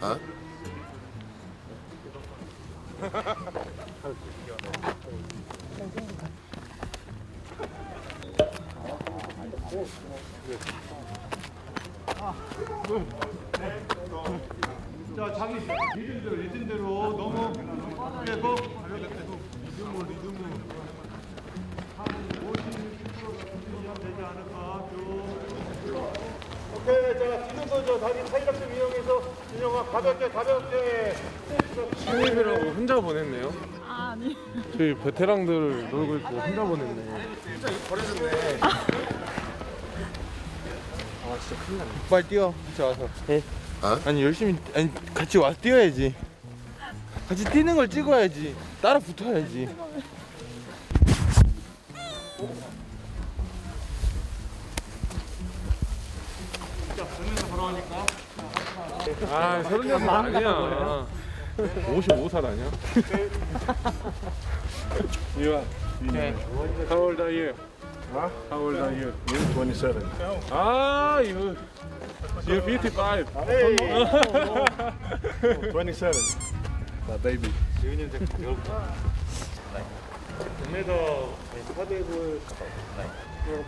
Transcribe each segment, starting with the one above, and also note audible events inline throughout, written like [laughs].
어? 자, 자기 리듬대로, 리듬대로 너무 빼고 가려겠대도 리듬으로, 리듬으로. 한 50, 60% 되지 않을까, 쭉. 오케이, 자, 뒤는 거죠. 다리 사이락 좀 이용해서 진영아, 가볍게, 가볍게. 신입이라고 혼자 보냈네요. 아, 아니. 저희 베테랑들 놀고 있고 혼자 보냈네. 빨리 뛰어 같이 와서 어? 아니 열심히 아니 같이 와서 뛰어야지 같이 뛰는 걸 찍어야지 따라 붙어야지 아, 서른 여섯 아니야. 55살 아니야? You are. How old are you? How old are you? You 27. Ah, you. You're 55. 27. My baby.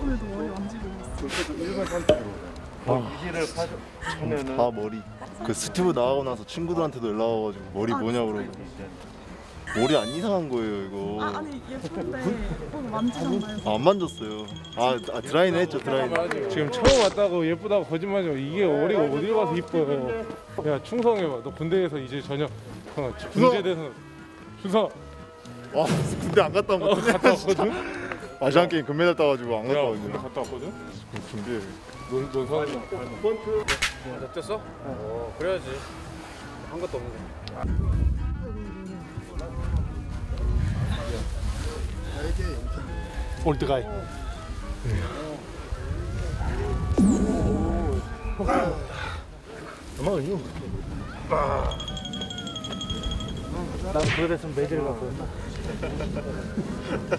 오늘도 머리 만지고 있어. 다 머리 그 스티브 나가고 나서 친구들한테도 연락 와가지고 머리 뭐냐 그러고 머리 안 이상한 거예요 이거 아, 아니, 예쁜데 오늘 만지잖아요. 아, 안 만졌어요 아, 아 드라이는 했죠 드라이는 지금 처음 왔다고 예쁘다고 거짓말하지 마. 이게 머리가 어딜 가서 이뻐요. 야, 충성해봐. 너 군대에서 이제 전역. 어, 군제돼서 충성. 와 군대 안 갔다 온 어, 거같 갔다 왔거든? 아시안 게임 금메달 따가지고 안 갔다 야, 군대 왔거든요 갔다 왔거든? 준비해 논, 논산. 다 뗐어? 어, 그래야지. 한 것도 없는데. 올드가이 난 그랬으면 매질 갖고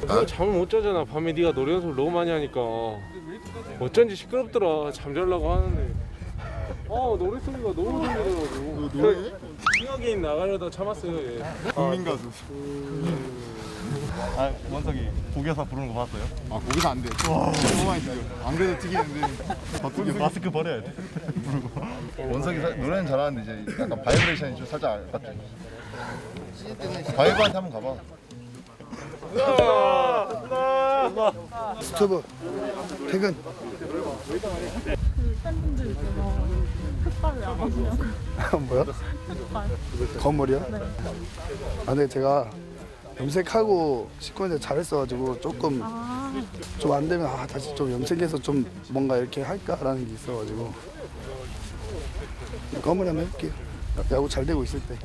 아, 잠을 못 자잖아. 밤에 네가 노래 연습을 너무 많이 하니까. 어쩐지 시끄럽더라. 잠자려고 하는데. 어, 노래 소리가 너무 들리더라고. 노래? 싱어게인 나가려다 참았어요, 얘. 국민 가수 아 원석이 고개사 부르는 거 봤어요? 아 거기서 안 돼 너무 많이 들려 안 그래도 튀기는데 더 튀겨 마스크 버려야 돼 [laughs] 원석이 사- 노래는 잘하는데 이제 약간 바이브레이션이 좀 살짝 아깝죠 바이브한테 한번 가봐 스토브 퇴근 그 팬분들께서 흑발 왜안 하시냐고. 뭐야? 흑발. 건물이요? 네. 아 근데 제가 염색하고 씻고 있는데 잘했어가지고 조금 아, 좀 안 되면 아 다시 좀 염색해서 좀 뭔가 이렇게 할까라는 게 있어가지고 건물이 한번 해볼게요 야구 잘 되고 있을 때